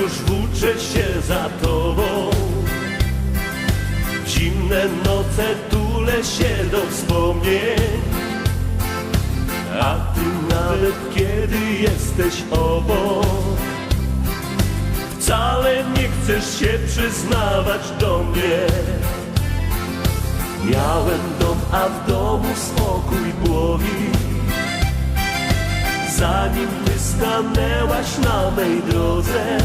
Już włóczę się za tobą. Zimne noce tulę się do wspomnień. A ty nawet kiedy jesteś obok Wcale nie chcesz się przyznawać do mnie. Miałem dom, a w domu spokój głowi Zanim ty stanęłaś na mej drodze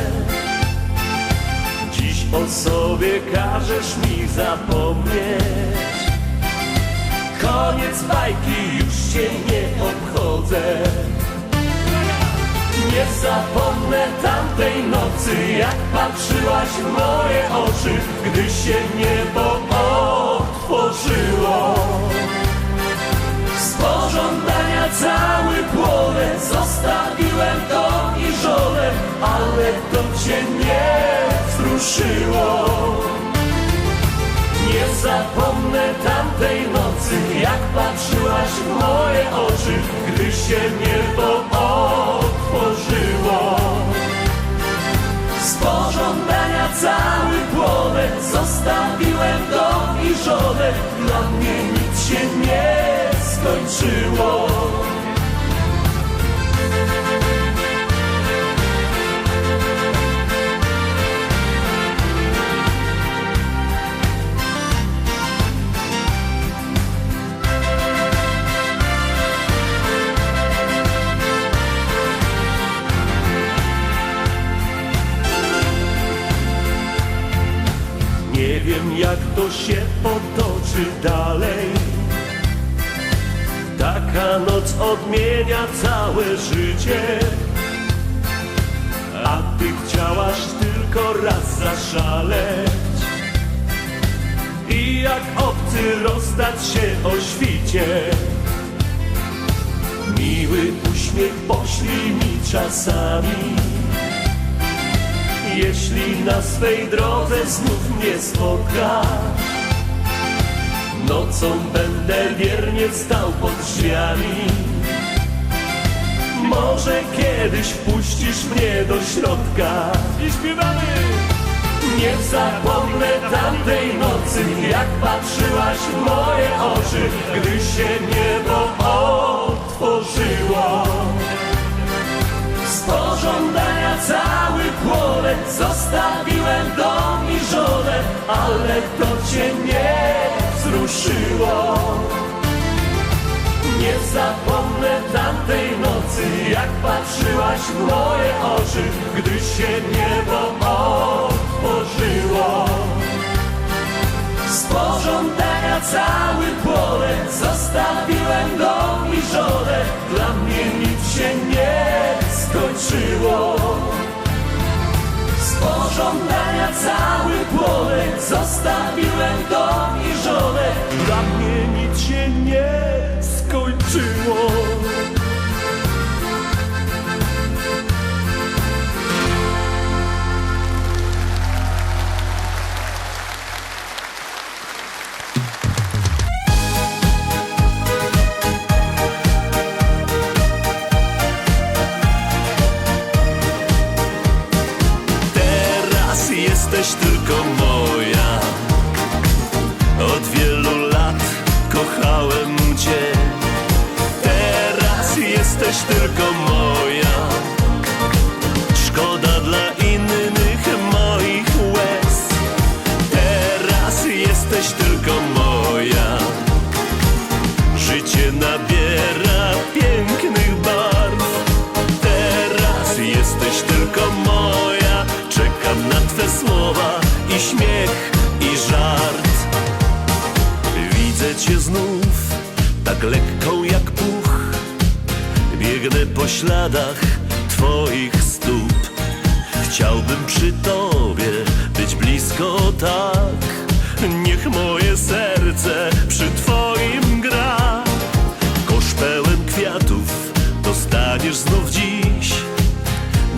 Dziś o sobie każesz mi zapomnieć. Koniec bajki, już się nie obchodzę. Nie zapomnę tamtej nocy Jak patrzyłaś w moje oczy Gdy się niebo otworzyło. Z pożądania cały płonę Zostawiłem dom i żonę Ale to cię nie wzruszyło. Nie zapomnę tamtej nocy Jak patrzyłaś w moje oczy Gdy się niebo otworzyło. Z pożądania cały płonek Zostawiłem dom i żonę Dla mnie nic się nie skończyło Nie jak obcy rozstać się o świcie. Miły uśmiech poślij mi czasami. Jeśli na swej drodze znów mnie spotkasz Nocą będę wiernie stał pod drzwiami. Może kiedyś wpuścisz mnie do środka. I śpiewamy! Nie zapomnę tamtej nocy Jak patrzyłaś w moje oczy Gdy się niebo otworzyło. Z pożądania cały płonek Zostawiłem dom i żonę Ale to cię nie wzruszyło. Nie zapomnę tamtej nocy Jak patrzyłaś w moje oczy Gdy się niebo otworzyło z pożądania cały płonek Zostawiłem dom i żonę. Dla mnie nic się nie skończyło. Z pożądania cały płonek Zostawiłem dom i żonę. Dla mnie nic się nie skończyło słowa i śmiech i żart. Widzę Cię znów tak lekką jak puch. Biegnę po śladach Twoich stóp. Chciałbym przy Tobie być blisko tak. Niech moje serce przy Twoim gra. Kosz pełen kwiatów dostaniesz znów dziś.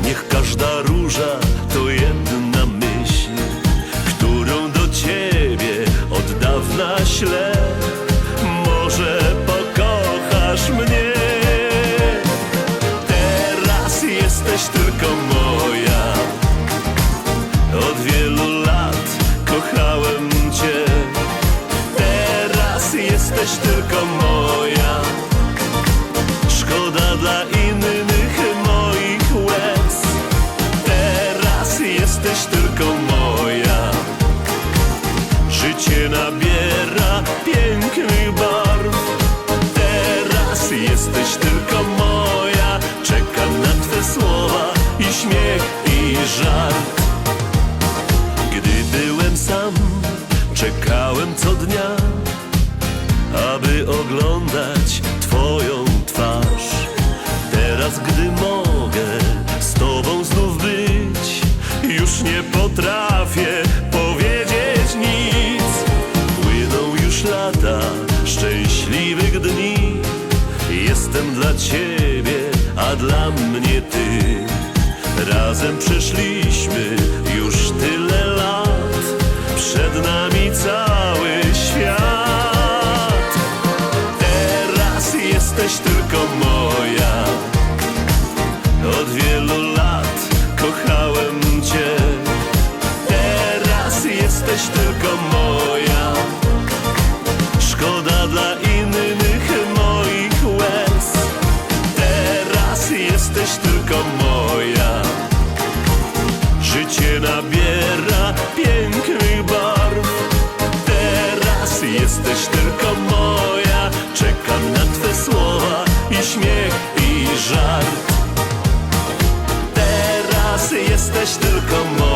Niech każda róża to jedna co dnia Aby oglądać Twoją twarz. Teraz gdy mogę z Tobą znów być Już nie potrafię powiedzieć nic. Płyną już lata szczęśliwych dni. Jestem dla Ciebie, a dla mnie Ty. Razem przeszliśmy już tyle Przed nami cały świat. Teraz jesteś tylko moja. Od wielu lat kochałem Cię. Teraz jesteś tylko moja. Szkoda dla innych moich łez. Teraz jesteś tylko moja. Życie nabiera jesteś tylko